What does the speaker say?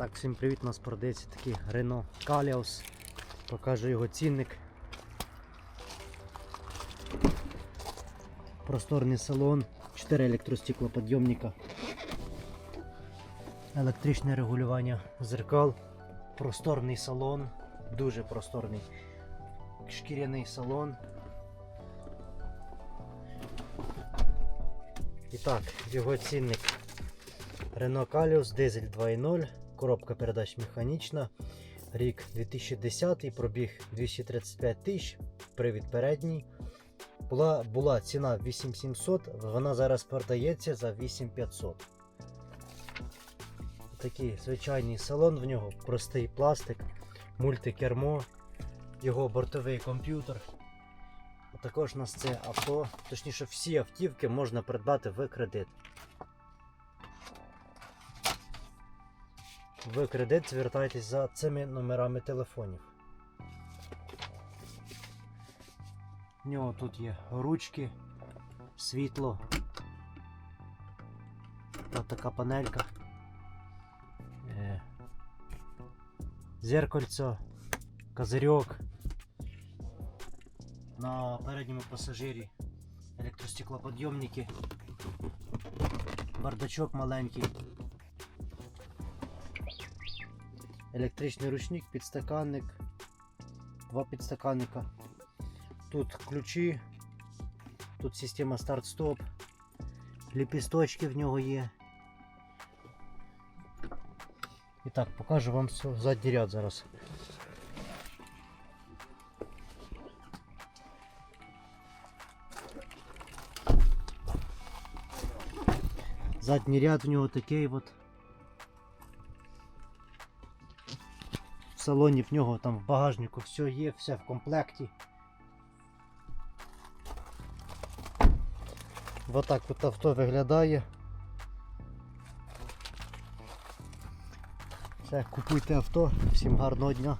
Так, всім привіт, у нас продається такий Renault Kalios. Покажу його цінник. Просторний салон, 4 електростеклоподйомника, електричне регулювання зеркал, просторний салон, дуже просторний шкіряний салон. І так, його цінник Renault Kalios, дизель 2.0, коробка передач механічна, рік 2010, пробіг 235 тисяч, привід передній. Була, була ціна 8700, вона зараз продається за 8500. Такий звичайний салон в нього, простий пластик, мультикермо, його бортовий комп'ютер. А також у нас це авто, точніше всі автівки можна придбати в кредит. В кредит звертайтесь за цими номерами телефонів. В нього тут є ручки, світло. Ось така панелька. Е, Зеркальце, козирьок. На передньому пасажирі електростеклоподйомники. Бардачок маленький. Електричний ручник, підстаканник, два підстаканника. Тут ключі, тут система старт-стоп, ліпісточки в нього є. І так, покажу вам все, задній ряд зараз. Задній ряд в нього такий от. В салоні в нього там в багажнику все є, все в комплекті. Ось так от авто виглядає. Все, купуйте авто, всім гарного дня.